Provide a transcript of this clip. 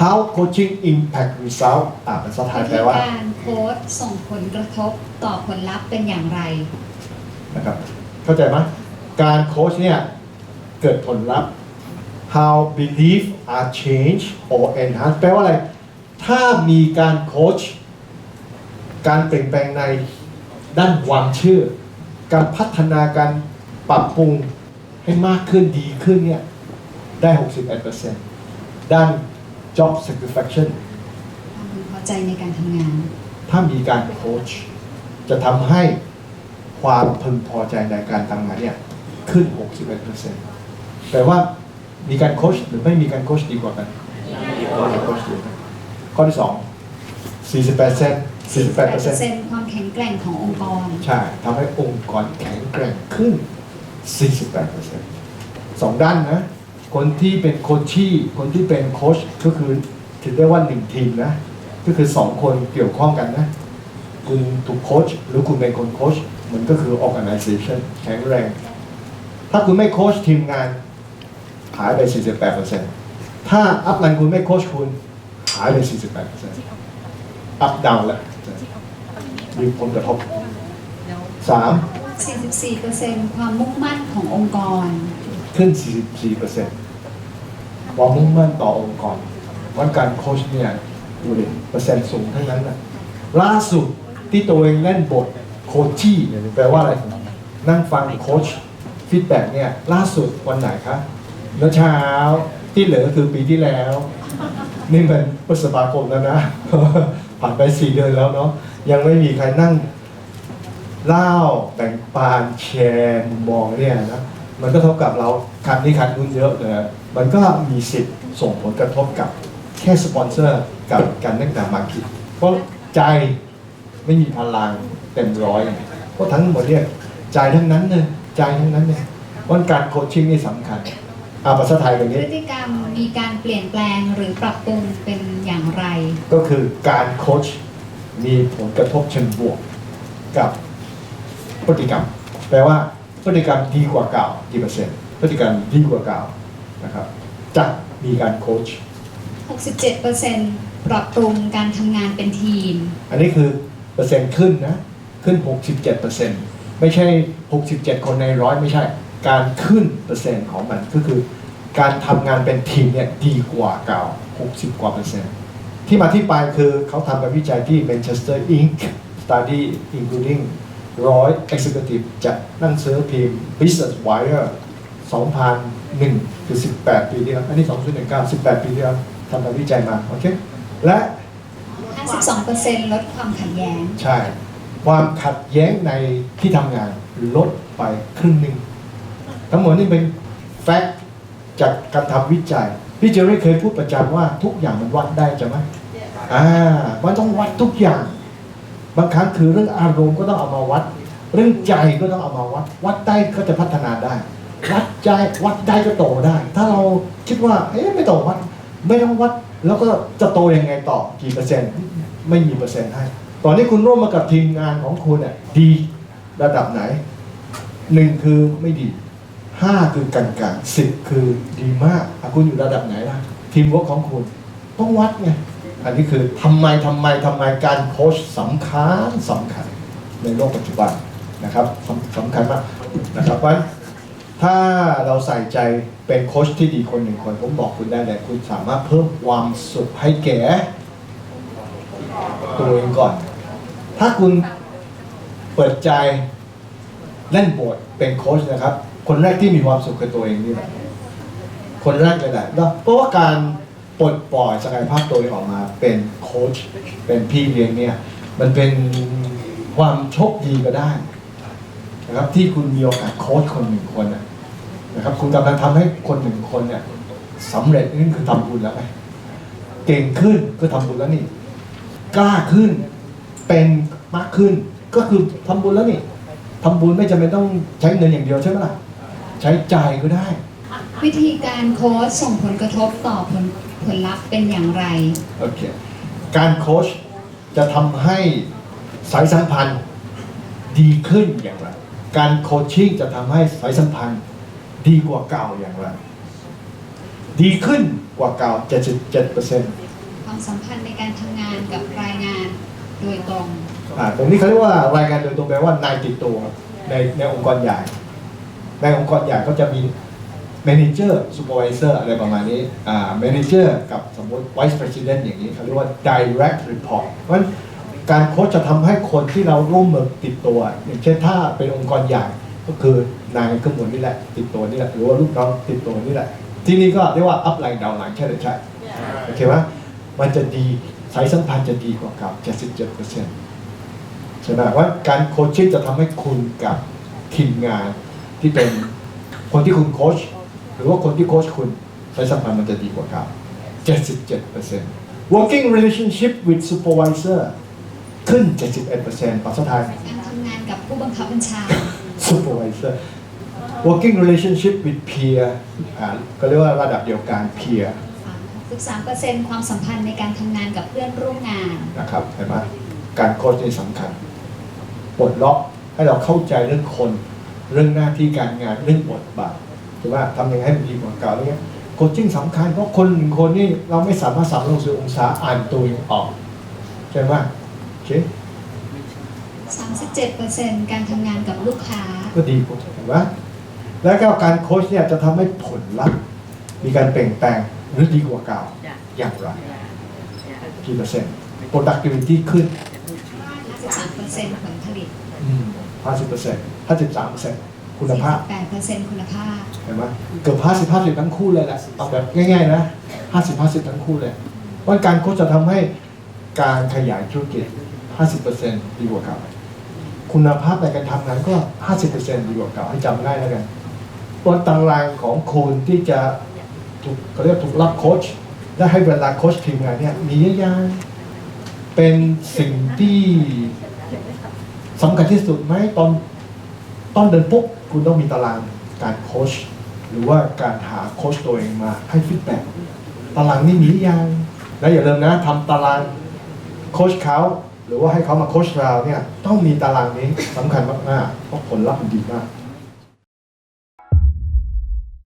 how coaching impact result อ่าภาษาไทยวิแปลธีว่าการโค้ชส่งผลกระทบต่อผลลัพธ์เป็นอย่างไรนะครับเข้าใจไหมการโค้ชเนี่ย เกิดผลลัพธ์ how belief are changed or enhanced แปลว่าอะไร ถ้ามีการโค้ชการเปลี่ยนแปลงในด้านความเชื่อ การพัฒนาการปรับปรุงให้มากขึ้นดีขึ้นเนี่ย ได้ 61%ด้าน job satisfaction ความพึงพอใจในการทำงาน ถ้ามีการโค้ชจะทำให้ความพึงพอใจในการทำงานเนี่ยขึ้น 61%แปลว่ามีการโค้ชหรือไม่มีการโค้ชดีกว่ากันมีโค้ชดีกว่าข้อที่2 48% 48%ความแข็งแกร่งขององค์กร ใช่ทำให้องค์กรแข็งแกร่งขึ้น 48%สองด้านนะ คนที่เป็นโคชชี่คนที่เป็นโค้ชก็คือถือได้ว่าหนึ่งทีมนะ ก็คือสองคนเกี่ยวข้องกันนะ คุณถูกโค้ชหรือคุณเป็นคนโค้ชมันก็คือ organization แข็งแรง ถ้าคุณไม่โค้ชทีมงานหายไป 48%ถ้าอัพไลน์คุณไม่โค้ชคุณหายไป 48%อัพดาวแหละมีผลกระทบสาม44%ความมุ่งมั่นขององค์กร ขึ้น 44%ความมุ่งมั่นต่อองค์กรวันการโคชเนี่ยดูดิเปอร์เซ็นต์สูงทั้งนั้นนะล่าสุดที่ตัวเองเล่นบทโคชชี่เนี่ยแปลว่าอะไร นั่งฟังโคชฟีดแบ็กเนี่ยล่าสุดวันไหนคะเมื่อเช้าที่เหลือคือปีที่แล้ว นี่เป็นพฤษภาคมแล้วนะ ผ่านไปสี่เดือนแล้วเนาะยังไม่มีใครนั่งเล่าแบ่งปันแชร์มุมมองเนี่ยนะ มันก็เท่ากับเราคันนี้คันนู้นเยอะเลยมันก็มีสิทธิ์ส่งผลกระทบกับแค่สปอนเซอร์กับการนักนามาคิดเพราะใจไม่มีพลังเต็มร้อยเพราะทั้งหมดเนี่ยใจทั้งนั้นเลยใจทั้งนั้นเลยวันการโคชชิ่งนี่สำคัญอาภาษาไทยแบบพนี้ฤติกรรมมีการเปลี่ยนแปลงหรือปรับปรุงเป็นอย่างไร ก็คือการโคชมีผลกระทบเชิงบวกกับพฤติกรรม แปลว่า พฤติกรรมดีกว่าเก่ากี่เปอร์เซ็นต์พฤติกรรมดีกว่าเก่านะครับจะมีการโคช67%ปรับปรุงการทำงานเป็นทีม อันนี้คือเปอร์เซ็นต์ขึ้นนะ ขึ้น 67เปอร์เซ็นต์ไม่ใช่ 67 คนในร้อยไม่ใช่ การขึ้นเปอร์เซ็นต์ของมันก็คือการทำงานเป็นทีมเนี่ยดีกว่าเก่า 60 กว่าเปอร์เซ็นต์ที่มาที่ไปคือเขาทำการวิจัยที่ Manchester Inc. Study including ร้อย executive จากหนังสือพิมพ์ Business Wire 2001คือ18 ปีที่แล้วอันนี้ 2019 18 ปีที่แล้วทำการวิจัยมา โอเค และ52%ลดความขัดแย้ง ใช่ ความขัดแย้งในที่ทำงานลดไปครึ่งหนึ่ง ทั้งหมดนี่เป็นแฟกต์จากการทำวิจัย พี่เจอรี่เคยพูดประจำว่าทุกอย่างมันวัดได้ใช่ไหมอ่า มันต้องวัดทุกอย่าง บางครั้งคือเรื่องอารมณ์ก็ต้องเอามาวัด เรื่องใจก็ต้องเอามาวัด วัดได้ก็จะพัฒนาได้ วัดใจวัดได้ก็โตได้ ถ้าเราคิดว่าเอ๊ะไม่ต้องวัด ไม่ต้องวัด แล้วก็จะโตยังไงต่อกี่เปอร์เซ็นต์ ไม่มีเปอร์เซ็นต์ให้ ตอนนี้คุณร่วมมากับทีมงานของคุณเนี่ยดีระดับไหนหนึ่งคือไม่ดีห้าคือกลางกลางสิบคือดีมากอะคุณอยู่ระดับไหนล่ะทีมวิร์กของคุณ ต้องวัดไง อันนี้คือทำไมทำไมทำไมการโค้ชสำคัญสำคัญในโลกปัจจุบันนะครับสำสำคัญมากนะครับเพราะถ้าเราใส่ใจเป็นโค้ชที่ดีคนหนึ่งคนผมบอกคุณได้เลยคุณสามารถเพิ่มความสุขให้แก่ตัวเองก่อน ถ้าคุณเปิดใจเล่นบทเป็นโค้ชนะครับ คนแรกที่มีความสุขคือตัวเองนี่แหละคนแรกเลยแหละเพราะว่าการ ปลดปล่อยศักยภาพตัวเองออกมาเป็นโค้ชเป็นพี่เลี้ยงเนี่ยมันเป็นความโชคดีก็ได้นะครับที่คุณมีโอกาสโค้ชคนหนึ่งคนนะครับคุณกำลังทำให้คนหนึ่งคนเนี่ยสำเร็จนี่คือทำบุญแล้วไงเก่งขึ้นก็ทำบุญแล้วนี่กล้าขึ้นเป็นมากขึ้นก็คือทำบุญแล้วนี่ทำบุญไม่จำเป็นต้องใช้เงินอย่างเดียวใช่ไหมล่ะใช้ใจก็ได้ วิธีการโค้ชส่งผลกระทบต่อผล ผลลัพธ์เป็นอย่างไร โอเค การโค้ชจะทำให้สายสัมพันธ์ดีขึ้นอย่างไร การโคชชิ่งจะทำให้สายสัมพันธ์ดีกว่าเก่าอย่างไร ดีขึ้นกว่าเก่า 77%ความสัมพันธ์ในการทำงานกับรายงานโดยตรง อ่าตรงนี้เขาเรียกว่ารายงานโดยตรงแปลว่านายติดตัวในในองค์กรใหญ่ ในองค์กรใหญ่ก็จะมี manager supervisor อะไรประมาณนี้อ่า manager กับสมมติ vice president อย่างนี้เขาเรียกว่า direct report เพราะฉะนั้นการโค้ชจะทำให้คนที่เราร่วมมือติดตัว อย่างเช่นถ้าเป็นองค์กรใหญ่ก็คือนายขึ้นบนนี่แหละ ติดตัวนี่แหละหรือว่าลูกน้องติดตัวนี่แหละ ที่นี่ก็เรียกว่า up line down line ใช่หรือใช่โอเคไหมมันจะดีสายสัมพันธ์จะดีกว่ากับ77%ใช่ไหมว่าการโคชชิ่งจะทำให้คุณกับทีมงานที่เป็นคนที่คุณโคช หรือว่าคนที่โคชคุณสายสัมพันธ์มันจะดีกว่ากับ77% working relationship with supervisor ขึ้น 71%ภาษาไทยการทำงานกับผู้บังคับบัญชา supervisor working relationship with peer อ่าก็เรียกว่าระดับเดียวกัน peer 63%ความสัมพันธ์ในการทำงานกับเพื่อนร่วมงานนะครับเห็นไหมการโค้ชนี่สำคัญปลดล็อกให้เราเข้าใจเรื่องคน เรื่องหน้าที่การงานเรื่องบทบาท ถูกไหมทำยังไงให้ดีกว่าเก่าเนี่ยโคชิ่งสำคัญเพราะคนหนึ่งคนนี่เราไม่สามารถสามร้อสิบองศาอ่านตัวเองออกใช่ไหมโอเคสามการทำงานกับลูกค้า ก็ดีผมเห็นว่าแล้วก็การโค้ชเนี่ยจะทำให้ผลลัพธ์มีการเปล่งแปลงหรือดีกว่าเก่าอย่างไรกี่เปอร์เซ็นต์ productivity ขึ้น53%ผลผลิต50% 53% คุณภาพ48%คุณภาพ เห็นไหมเกือบห้าสิบห้าสิบทั้งคู่เลยแหละเอาแบบง่ายๆนะห้าสิบห้าสิบทั้งคู่เลยเพราะการโค้ชจะทำให้การขยายธุรกิจห้าสิบเปอร์เซ็นต์ดีกว่าเก่าคุณภาพในการทำงานก็ห้าสิบเปอร์เซ็นต์ดีกว่าเก่าให้จำได้แล้วกันตัวตารางของคุณที่จะถูกเขาเรียกถูกรับโค้ชและให้เวลาโค้ชทีมงานเนี่ยมีเยอะแยะเป็นสิ่งที่สำคัญที่สุดไหมตอนตอนเดินปุ๊บ คุณต้องมีตารางการโค้ชหรือว่าการหาโค้ชตัวเองมาให้ฟีดแบ็กตารางนี่มีหรือยังและอย่าลืมนะทำตารางโค้ชเขาหรือว่าให้เขามาโค้ชเราเนี่ยต้องมีตารางนี้สำคัญมากๆเพราะผลลัพธ์มันดีมาก